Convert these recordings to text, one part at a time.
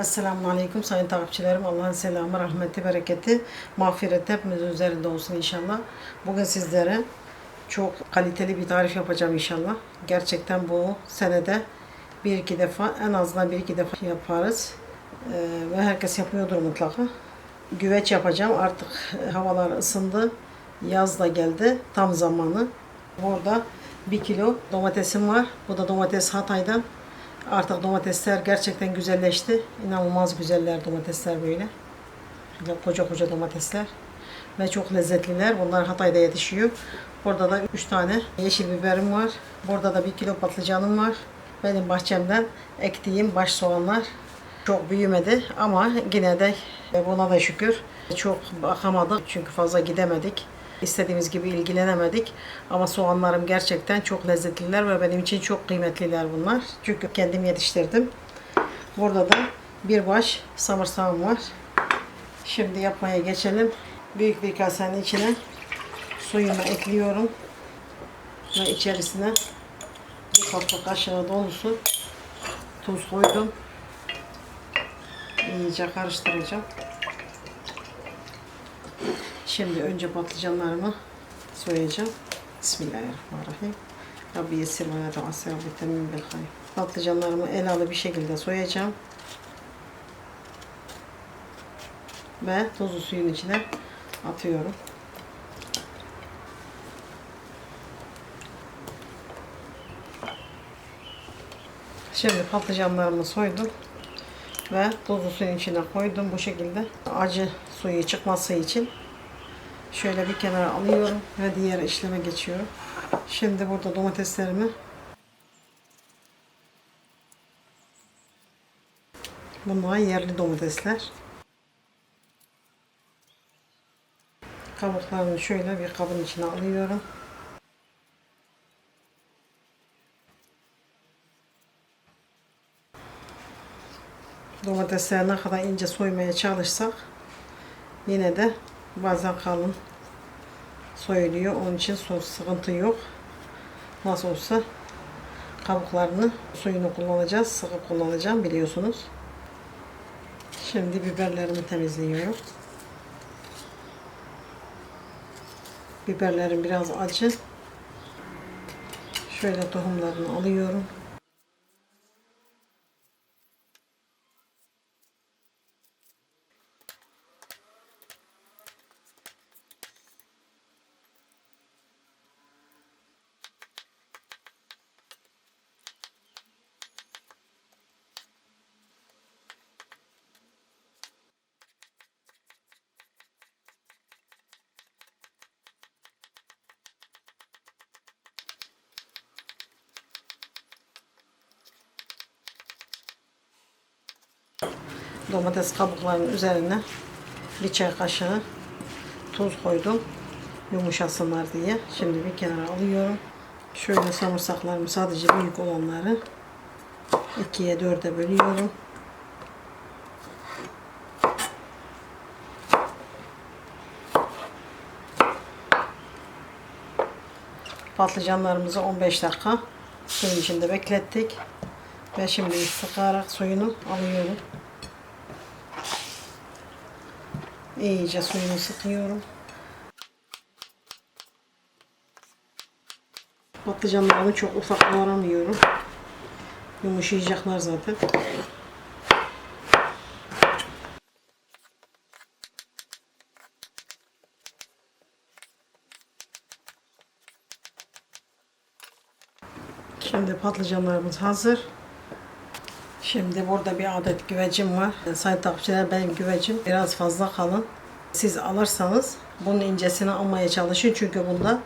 Esselamu Aleyküm sayın takipçilerim. Allah'ın selamı, rahmeti, bereketi, mağfireti hepimizin üzerinde olsun inşallah. Bugün sizlere çok kaliteli bir tarif yapacağım inşallah. Gerçekten bu senede bir iki defa, en azından bir iki defa yaparız. Ee, ve herkes yapıyordur mutlaka. Güveç yapacağım. Artık havalar ısındı. Yaz da geldi. Tam zamanı. Burada bir kilo domatesim var. Bu da domates Hatay'dan. Artık domatesler gerçekten güzelleşti. İnanılmaz güzeller domatesler böyle. Şöyle koca koca domatesler. Ve çok lezzetliler. Bunlar Hatay'da yetişiyor. Burada da 3 tane yeşil biberim var. Burada da 1 kilo patlıcanım var. Benim bahçemden ektiğim baş soğanlar. Çok büyümedi ama yine de buna da şükür. Çok bakamadık çünkü fazla gidemedik. İstediğimiz gibi ilgilenemedik. Ama soğanlarım gerçekten çok lezzetliler ve benim için çok kıymetliler bunlar. Çünkü kendim yetiştirdim. Burada da bir baş samırsağım var. Şimdi yapmaya geçelim. Büyük bir kasenin içine suyumu ekliyorum. Ve içerisine bir tatlı kaşığı dolusu tuz koydum. İyice karıştıracağım. Şimdi önce patlıcanlarımı soyacağım. Bismillahirrahmanirrahim. Rabbi yesir ve la tuassir Rabbi bil hayr. Patlıcanlarımı elalı bir şekilde soyacağım. Ve tuzlu suyun içine atıyorum. Şimdi patlıcanlarımı soydum ve tuzlu suyun içine koydum bu şekilde acı suyu çıkması için şöyle bir kenara alıyorum ve diğer işleme geçiyorum. Şimdi burada domateslerimi bunlar yerli domatesler. Kabuklarını şöyle bir kabın içine alıyorum. Domatesleri ne kadar ince soymaya çalışsak yine de bazen kalın soyuluyor. Onun için sos sıkıntı yok. Nasıl olsa kabuklarını suyunu kullanacağız. Sıkı kullanacağım biliyorsunuz. Şimdi biberlerimi temizliyorum. Biberlerim biraz acı. Şöyle tohumlarını alıyorum. Domates kabuklarının üzerine bir çay kaşığı tuz koydum yumuşasınlar diye. Şimdi bir kenara alıyorum. Şöyle samırsaklarımı sadece büyük olanları ikiye dörde bölüyorum. Patlıcanlarımızı 15 dakika suyun içinde beklettik. Ve şimdi sıkarak suyunu alıyorum. İyice suyunu sıkıyorum. Patlıcanlarımı çok ufak doğramıyorum. Yumuşayacaklar zaten. Şimdi patlıcanlarımız hazır. Şimdi burada bir adet güvecim var. Sayın takipçiler benim güvecim biraz fazla kalın. Siz alırsanız bunun incesini almaya çalışın çünkü bunda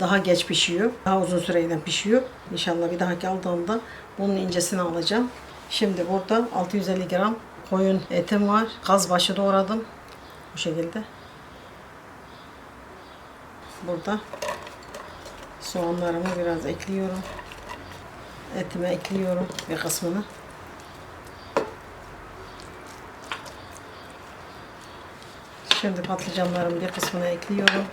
daha geç pişiyor. Daha uzun süreyle pişiyor. İnşallah bir dahaki aldığımda bunun incesini alacağım. Şimdi burada 650 gram koyun etim var. Kazbaşı doğradım. Bu şekilde. Burada soğanlarımı biraz ekliyorum. Etime ekliyorum bir kısmını. Şimdi patlıcanların bir kısmını ekliyorum.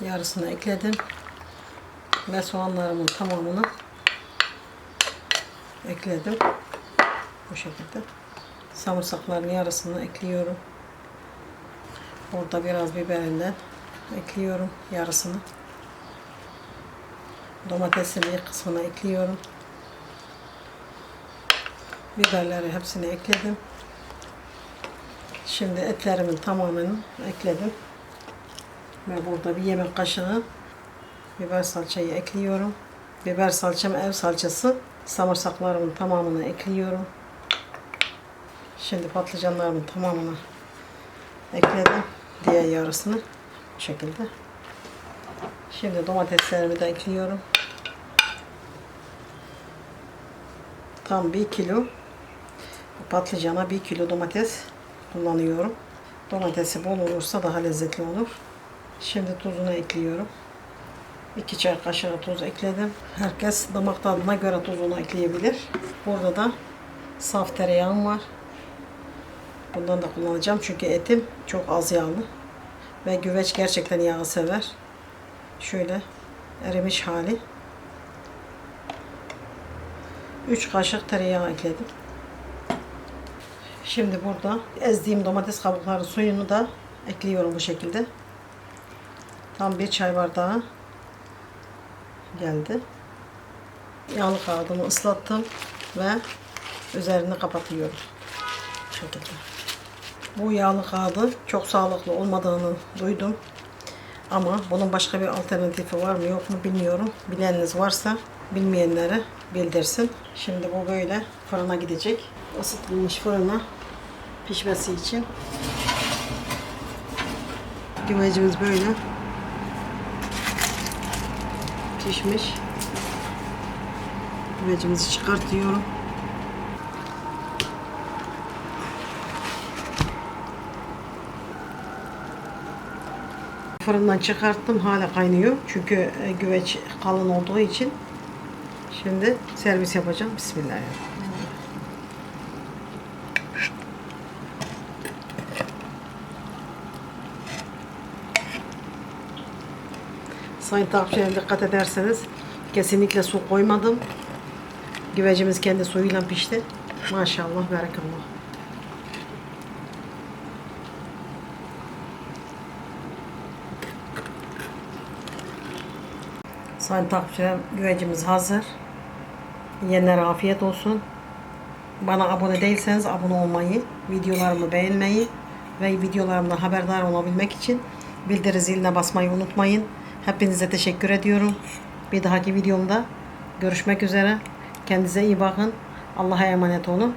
Yarısını ekledim. Ve soğanlarımın tamamını ekledim. Bu şekilde. Samırsakların yarısını ekliyorum. Orada biraz biberinden ekliyorum yarısını. Domatesin bir kısmını ekliyorum. Biberleri hepsini ekledim. Şimdi etlerimin tamamını ekledim. Ve burada bir yemek kaşığı biber salçayı ekliyorum. Biber salçam ev salçası. Samırsaklarımın tamamını ekliyorum. Şimdi patlıcanlarımın tamamını ekledim. Diğer yarısını bu şekilde. Şimdi domateslerimi de ekliyorum. Tam bir kilo patlıcana bir kilo domates kullanıyorum. Domatesi bol olursa daha lezzetli olur. Şimdi tuzunu ekliyorum. 2 çay kaşığı tuz ekledim. Herkes damak tadına göre tuzunu ekleyebilir. Burada da saf tereyağım var. Bundan da kullanacağım çünkü etim çok az yağlı. Ve güveç gerçekten yağı sever. Şöyle erimiş hali. 3 kaşık tereyağı ekledim. Şimdi burada ezdiğim domates kabukları suyunu da ekliyorum bu şekilde. Tam bir çay bardağı geldi. Yağlı kağıdımı ıslattım ve üzerini kapatıyorum. Bu şekilde. Bu yağlı kağıdı çok sağlıklı olmadığını duydum. Ama bunun başka bir alternatifi var mı yok mu bilmiyorum. Bileniniz varsa bilmeyenlere bildirsin. Şimdi bu böyle fırına gidecek. Isıtılmış fırına pişmesi için. Güvecimiz böyle pişmiş. Güvecimizi çıkartıyorum. Fırından çıkarttım. Hala kaynıyor. Çünkü e, güveç kalın olduğu için. Şimdi servis yapacağım. Bismillahirrahmanirrahim. Sayın takipçilerim dikkat ederseniz kesinlikle su koymadım. Güvecimiz kendi suyuyla pişti. Maşallah, berekallah. Sayın takipçilerim güvecimiz hazır. Yiyenlere afiyet olsun. Bana abone değilseniz abone olmayı, videolarımı beğenmeyi ve videolarımdan haberdar olabilmek için bildiri ziline basmayı unutmayın. Hepinize teşekkür ediyorum. Bir dahaki videomda görüşmek üzere. Kendinize iyi bakın. Allah'a emanet olun.